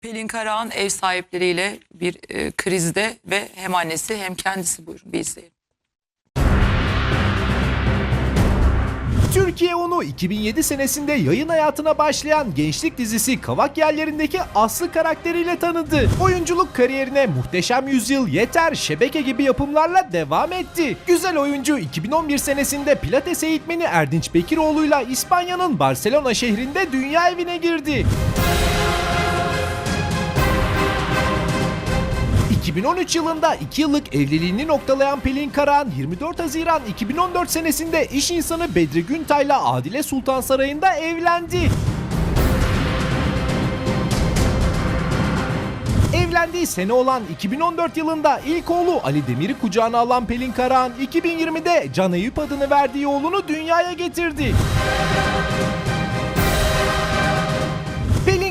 Pelin Karahan ev sahipleriyle bir e, krizde ve hem annesi hem kendisi buyurun bir izleyelim. Türkiye onu 2007 senesinde yayın hayatına başlayan gençlik dizisi Kavak Yerlerindeki Aslı karakteriyle tanıdı. Oyunculuk kariyerine Muhteşem Yüzyıl, Yeter, Şebeke gibi yapımlarla devam etti. Güzel oyuncu 2011 senesinde Pilates eğitmeni Erdinç Bekiroğlu'yla İspanya'nın Barcelona şehrinde dünya evine girdi. 2013 yılında 2 yıllık evliliğini noktalayan Pelin Karahan 24 Haziran 2014 senesinde iş insanı Bedri Güntay'la Adile Sultan Sarayı'nda evlendi. Evlendiği sene olan 2014 yılında ilk oğlu Ali Demir'i kucağına alan Pelin Karahan 2020'de Can Eyüp adını verdiği oğlunu dünyaya getirdi.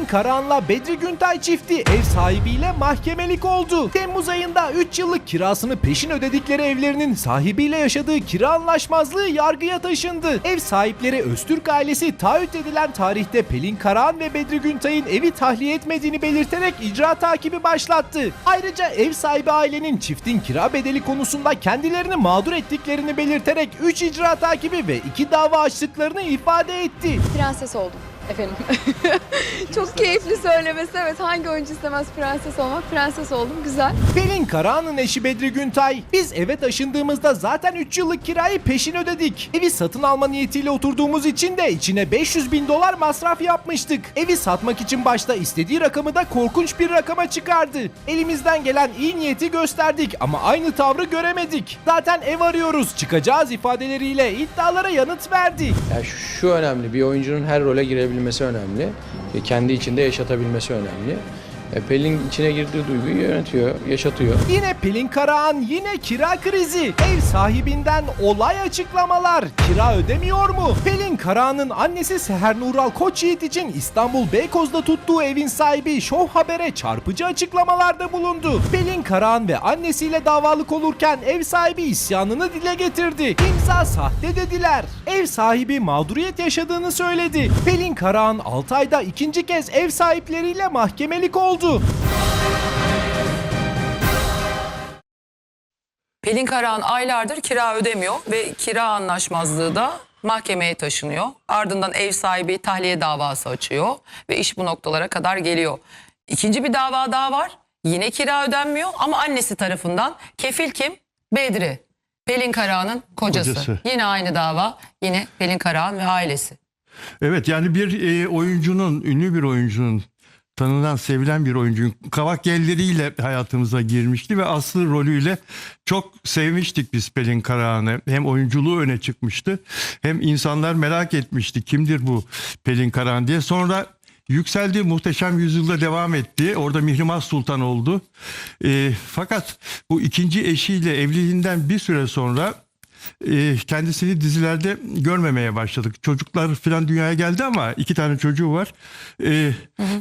Karahan'la Bedri Güntay çifti ev sahibiyle mahkemelik oldu. Temmuz ayında 3 yıllık kirasını peşin ödedikleri evlerinin sahibiyle yaşadığı kira anlaşmazlığı yargıya taşındı. Ev sahipleri Öztürk ailesi taahhüt edilen tarihte Pelin Karahan ve Bedri Güntay'ın evi tahliye etmediğini belirterek icra takibi başlattı. Ayrıca ev sahibi ailenin çiftin kira bedeli konusunda kendilerini mağdur ettiklerini belirterek 3 icra takibi ve 2 dava açtıklarını ifade etti. Prenses oldum efendim. Çok keyifli söylemesi evet hangi oyuncu istemez prenses olmak prenses oldum güzel. Pelin Karahan'ın eşi Bedri Güntay, biz eve taşındığımızda zaten 3 yıllık kirayı peşin ödedik. Evi satın alma niyetiyle oturduğumuz için de içine 500 bin dolar masraf yapmıştık. Evi satmak için başta istediği rakamı da korkunç bir rakama çıkardı. Elimizden gelen iyi niyeti gösterdik ama aynı tavrı göremedik. Zaten ev arıyoruz, çıkacağız ifadeleriyle iddialara yanıt verdi. Yani şu önemli, bir oyuncunun her role girebilmesi önemli. E, Kendi içinde yaşatabilmesi önemli. E, Pelin içine girdiği duyguyu yönetiyor, yaşatıyor. Yine Pelin Karahan yine kira krizi. Ev sahibinden olay açıklamalar. Kira ödemiyor mu? Pelin Karahan'ın annesi Seher Nural Koçyiğit için İstanbul Beykoz'da tuttuğu evin sahibi Show Haber'e çarpıcı açıklamalarda bulundu. Pelin Karahan ve annesiyle davalık olurken ev sahibi isyanını dile getirdi. İmza sahte dediler. Ev sahibi mağduriyet yaşadığını söyledi. Pelin Karahan 6 ayda ikinci kez ev sahipleriyle mahkemelik oldu. Pelin Karahan aylardır kira ödemiyor ve kira anlaşmazlığı da mahkemeye taşınıyor. Ardından ev sahibi tahliye davası açıyor ve iş bu noktalara kadar geliyor. İkinci bir dava daha var. Yine kira ödenmiyor ama annesi tarafından kefil kim? Bedri. Pelin Karahan'ın kocası. Kocası. Yine aynı dava. Yine Pelin Karahan ve ailesi. Evet yani bir e, oyuncunun, ünlü bir oyuncunun, tanınan, sevilen bir oyuncunun kavak yelleriyle hayatımıza girmişti ve Aslı rolüyle çok sevmiştik biz Pelin Karahan'ı. Hem oyunculuğu öne çıkmıştı hem insanlar merak etmişti kimdir bu Pelin Karahan diye. Sonra yükseldi muhteşem yüzyılda devam etti. Orada Mihrimah Sultan oldu. E, fakat bu ikinci eşiyle evliliğinden bir süre sonra kendisini dizilerde görmemeye başladık. Çocuklar falan dünyaya geldi ama iki tane çocuğu var. E,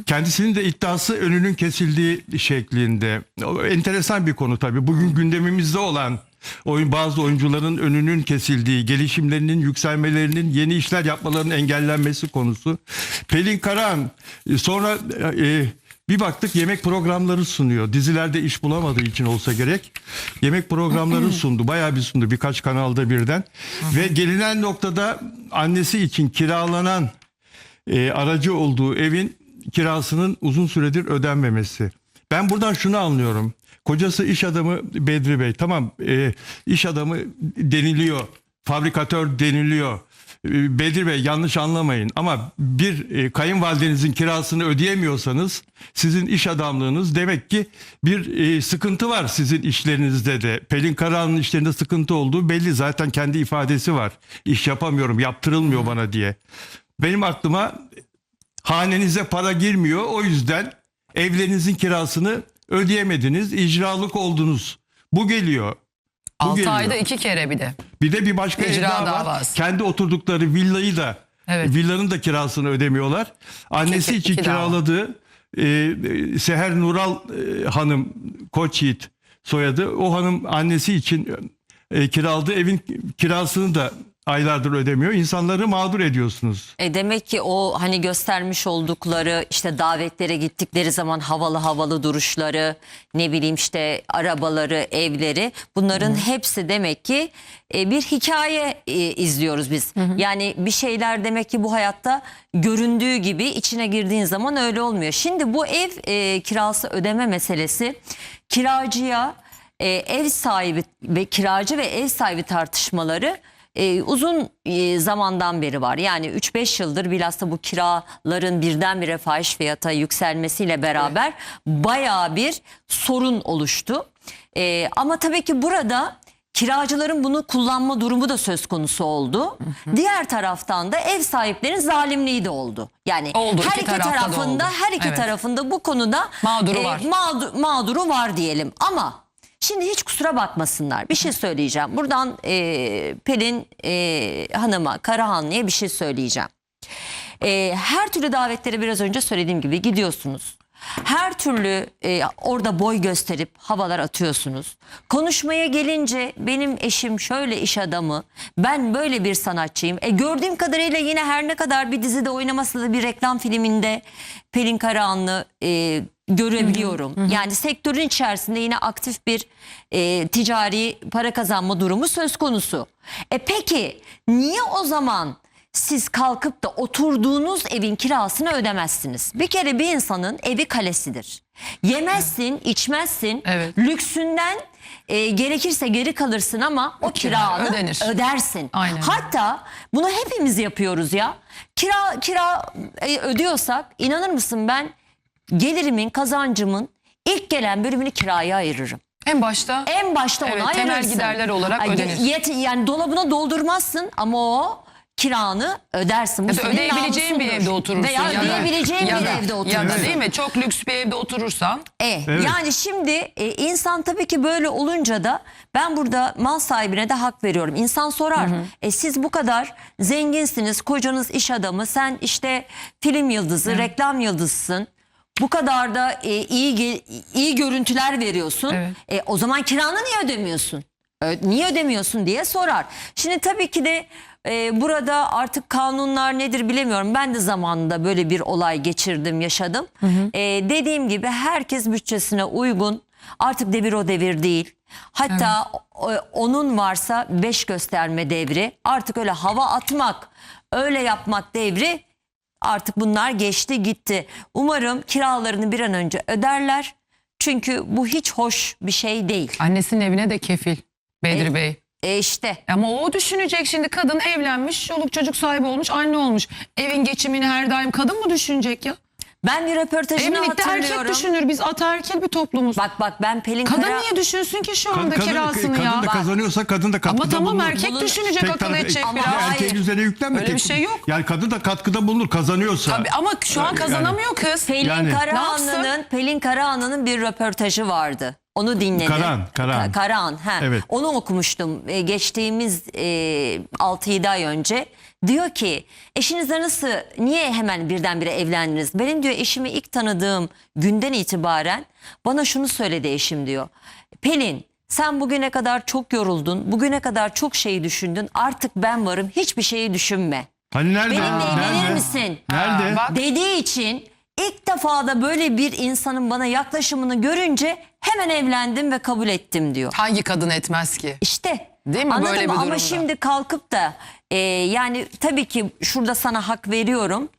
kendisinin de iddiası önünün kesildiği şeklinde. Enteresan bir konu tabii. Bugün gündemimizde olan oyun bazı oyuncuların önünün kesildiği, gelişimlerinin, yükselmelerinin, yeni işler yapmalarının engellenmesi konusu. Pelin Karahan e, sonra e, bir baktık yemek programları sunuyor. Dizilerde iş bulamadığı için olsa gerek. Yemek programları sundu. Bayağı bir sundu. Birkaç kanalda birden. Ve gelinen noktada annesi için kiralanan e, aracı olduğu evin kirasının uzun süredir ödenmemesi. Ben buradan şunu anlıyorum. Kocası iş adamı Bedri Bey. Tamam e, iş adamı deniliyor. Fabrikatör deniliyor. E, Bedri Bey yanlış anlamayın ama bir e, kayınvalidenizin kirasını ödeyemiyorsanız sizin iş adamlığınız demek ki bir e, sıkıntı var sizin işlerinizde de. Pelin Karahan'ın işlerinde sıkıntı olduğu belli zaten kendi ifadesi var. İş yapamıyorum yaptırılmıyor bana diye. Benim aklıma hanenize para girmiyor o yüzden evlerinizin kirasını ödeyemediniz icralık oldunuz. Bu geliyor. Bu 6 geliyor. ayda iki kere bir de. Bir de bir başka İcra ev daha var. davası. Kendi oturdukları villayı da Evet. villanın da kirasını ödemiyorlar. Annesi İki- için iki dava. kiraladığı e, e, Seher Nural e, hanım Koçyiğit soyadı. O hanım annesi için e, kiraladığı evin kirasını da aylardır ödemiyor. İnsanları mağdur ediyorsunuz. E demek ki o hani göstermiş oldukları işte davetlere gittikleri zaman havalı havalı duruşları ne bileyim işte arabaları evleri bunların hepsi demek ki e, bir hikaye e, izliyoruz biz. Yani bir şeyler demek ki bu hayatta göründüğü gibi içine girdiğin zaman öyle olmuyor. Şimdi bu ev e, kirası ödeme meselesi kiracıya e, ev sahibi ve kiracı ve ev sahibi tartışmaları e, uzun e, zamandan beri var. Yani 3-5 yıldır bilhassa bu kiraların birdenbire fahiş fiyata yükselmesiyle beraber bayağı bir sorun oluştu. E, ama tabii ki burada kiracıların bunu kullanma durumu da söz konusu oldu. Diğer taraftan da ev sahiplerinin zalimliği de oldu. Yani Oldu, her iki iki tarafında oldu. her iki Evet. tarafında bu konuda Mağduru e, var. mağdu- mağduru var diyelim. Ama şimdi hiç kusura bakmasınlar. Bir şey söyleyeceğim. Buradan e, Pelin e, Hanım'a, Karahanlı'ya bir şey söyleyeceğim. E, her türlü davetlere biraz önce söylediğim gibi gidiyorsunuz. Her türlü e, orada boy gösterip havalar atıyorsunuz. Konuşmaya gelince benim eşim şöyle iş adamı, ben böyle bir sanatçıyım. E, gördüğüm kadarıyla yine her ne kadar bir dizide oynaması da bir reklam filminde Pelin Karahanlı e, görebiliyorum. Yani sektörün içerisinde yine aktif bir e, ticari para kazanma durumu söz konusu. E peki niye o zaman siz kalkıp da oturduğunuz evin kirasını ödemezsiniz? Bir kere bir insanın evi kalesidir. Yemezsin, içmezsin, Evet. lüksünden e, gerekirse geri kalırsın ama o, kira kiranı ödenir. ödersin. Aynen. Hatta bunu hepimiz yapıyoruz ya. Kira kira e, ödüyorsak inanır mısın ben gelirimin, kazancımın ilk gelen bölümünü kiraya ayırırım. En başta En başta onu Evet, ayırırsın. temel giderler olarak ödenir. yet- yani dolabına doldurmazsın ama o kiranı ödersin. Bu senin ödeyebileceğin bir namusundur. evde oturursun. Veya ya da- ödeyebileceğin ya bir da- evde oturursun. Ya da değil mi? Çok lüks bir evde oturursan E, Evet. Yani şimdi e, insan tabii ki böyle olunca da ben burada mal sahibine de hak veriyorum. İnsan sorar e, siz bu kadar zenginsiniz kocanız iş adamı sen işte film yıldızı reklam yıldızısın. Bu kadar da e, iyi ge- iyi görüntüler veriyorsun. Evet. E, o zaman kiranı niye ödemiyorsun? Niye ödemiyorsun diye sorar. Şimdi tabii ki de e, burada artık kanunlar nedir bilemiyorum. Ben de zamanında böyle bir olay geçirdim, yaşadım. E, dediğim gibi herkes bütçesine uygun. Artık devir o devir değil. Hatta o- onun varsa beş gösterme devri. Artık öyle hava atmak, öyle yapmak devri artık bunlar geçti gitti. Umarım kiralarını bir an önce öderler. Çünkü bu hiç hoş bir şey değil. annesinin evine de kefil Bedri E- Bey. E işte Ama o düşünecek şimdi kadın evlenmiş, çoluk çocuk sahibi olmuş, anne olmuş. Evin geçimini her daim kadın mı düşünecek ya? ben bir röportajını Evlilikte hatırlıyorum. erkek düşünür. Biz ataerkil bir toplumuz. Bak bak ben Pelin kadın Kara... niye düşünsün ki şu anda kadın, kirasını kadın ya? da kazanıyorsa kadın da katkıda Ama tamam bulunur. erkek Bulunur. düşünecek, Tek akıl tarafı- edecek Ama biraz. hayır. Erkeğin üzerine yüklenme. Öyle bir şey yok. Yani kadın da katkıda bulunur kazanıyorsa. Tabii ama şu an Yani- kazanamıyor kız. Pelin Yani- Ne Karahanlı'nın yapsın? Pelin Karahanlı'nın bir röportajı vardı. Onu dinledim. Karahan, Karahan. Ka- Karahan, he. Evet. Onu okumuştum e, geçtiğimiz e, 6-7 ay önce. Diyor ki eşinizle nasıl niye hemen birdenbire evlendiniz? Benim diyor eşimi ilk tanıdığım günden itibaren bana şunu söyledi eşim diyor. Pelin sen bugüne kadar çok yoruldun. Bugüne kadar çok şey düşündün. Artık ben varım. Hiçbir şeyi düşünme. Hani nerede? Benimle evlenir Nerede? misin? Nerede? Dediği için ilk defa da böyle bir insanın bana yaklaşımını görünce hemen evlendim ve kabul ettim diyor. Hangi kadın etmez ki? İşte Değil mi anladın böyle bir mı? Ama durumda? şimdi kalkıp da e, yani tabii ki şurada sana hak veriyorum.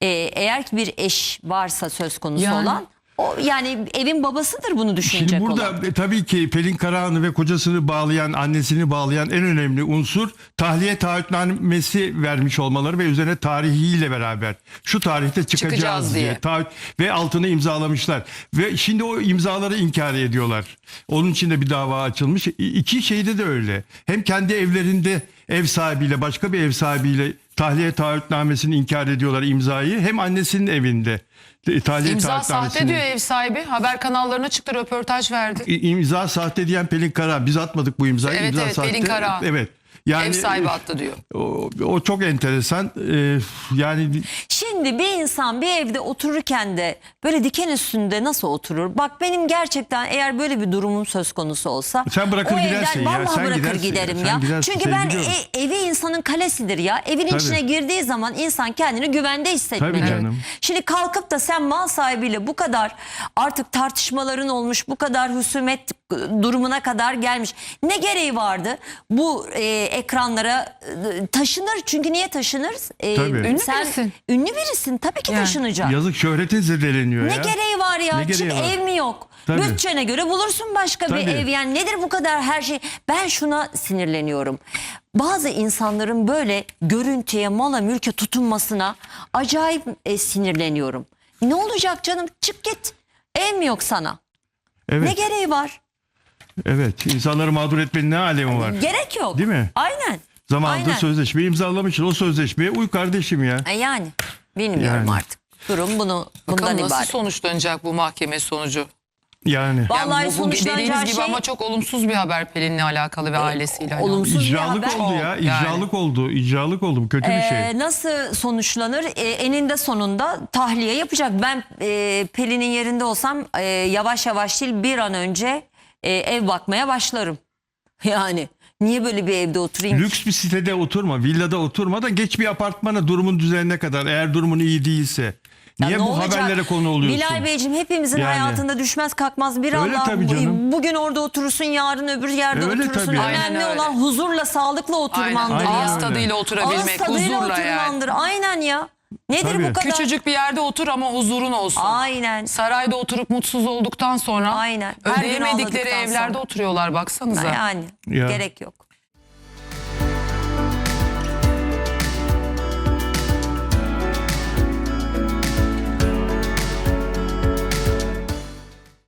E, eğer ki bir eş varsa söz konusu Yani. olan o yani evin babasıdır bunu düşünecek Şimdi burada olan. e, tabii ki Pelin Karahan'ı ve kocasını bağlayan, annesini bağlayan en önemli unsur tahliye taahhütnamesi vermiş olmaları ve üzerine tarihiyle beraber şu tarihte çıkacağız, Çıkacağız diye, diye. taahhüt ve altını imzalamışlar. Ve şimdi o imzaları inkar ediyorlar. Onun için de bir dava açılmış. İki şeyde de öyle. Hem kendi evlerinde ev sahibiyle başka bir ev sahibiyle tahliye taahhütnamesini inkar ediyorlar imzayı. Hem annesinin evinde tahliye İmza sahte diyor ev sahibi. Haber kanallarına çıktı röportaj verdi. İmza sahte diyen Pelin Kara. Biz atmadık bu imzayı. Evet, imza evet, sahte. Pelin Kara. Evet. Yani Ev sahibi attı diyor. o, o çok enteresan. Ee, yani Şimdi bir insan bir evde otururken de böyle diken üstünde nasıl oturur? Bak benim gerçekten eğer böyle bir durumum söz konusu olsa Sen bırakır o gidersin evden ya, vallahi sen bırakır gidersin ya, giderim sen ya. gidersin, Çünkü ben sevgili e- evi insanın kalesidir ya. Evin Tabii. içine girdiği zaman insan kendini güvende hissetmeli. Tabii canım. Şimdi kalkıp da sen mal sahibiyle bu kadar artık tartışmaların olmuş, bu kadar husumet durumuna kadar gelmiş. Ne gereği vardı? Bu e, ekranlara e, taşınır. Çünkü niye taşınır? E, Tabii. Ünlü sen, birisin. Ünlü birisin. Tabii ki Yani. taşınacak. yazık şöhretin zedeleniyor Ne ya. gereği var ya? Ne Çık gereği var? ev mi yok? Tabii. Bütçene göre bulursun başka Tabii. bir ev. Yani nedir bu kadar her şey? Ben şuna sinirleniyorum. Bazı insanların böyle görüntüye, mala, mülke tutunmasına acayip e, sinirleniyorum. Ne olacak canım? Çık git. Ev mi yok sana? Evet. Ne gereği var? Evet. İnsanları mağdur etmenin ne alemi var? Gerek yok. Değil mi? Aynen. Zamanında Aynen. sözleşme imzalamışsın. O sözleşmeye uy kardeşim ya. E Yani bilmiyorum Yani. artık. Durum bunu bundan Bakalım nasıl ibaret. sonuçlanacak bu mahkeme sonucu. Yani. Yani Vallahi bu, bu sonuçlanacağı gibi şey- ama çok olumsuz bir haber Pelin'le alakalı ve ailesiyle alakalı. olumsuz bir İcralık haber. oldu ya. Yani. İcralık oldu. İcralık oldu. Bu kötü bir şey. Ee, nasıl sonuçlanır? Ee, eninde sonunda tahliye yapacak. Ben e, Pelin'in yerinde olsam e, yavaş yavaş değil bir an önce e, ev bakmaya başlarım. Yani niye böyle bir evde oturayım? Lüks bir sitede oturma, villada oturma da geç bir apartmana durumun düzenine kadar eğer durumun iyi değilse. Ya Niye ne bu olacak? haberlere konu oluyorsun? Bilal Beyciğim hepimizin Yani. hayatında düşmez kalkmaz bir Öyle Allah. tabii canım. Bugün orada oturursun yarın öbür yerde Öyle oturursun. tabii. Önemli Aynen öyle. olan huzurla sağlıklı oturmandır. Aynen. ya. Ağız tadıyla Ağız oturabilmek, tadıyla huzurla yani. oturmandır. Aynen ya. Nedir Tabii. bu kadar? Küçücük bir yerde otur ama huzurun olsun. Aynen. Sarayda oturup mutsuz olduktan sonra Aynen. Her gün ödeyemedikleri ağladıktan evlerde sonra. oturuyorlar baksanıza. Yani Ya. gerek yok.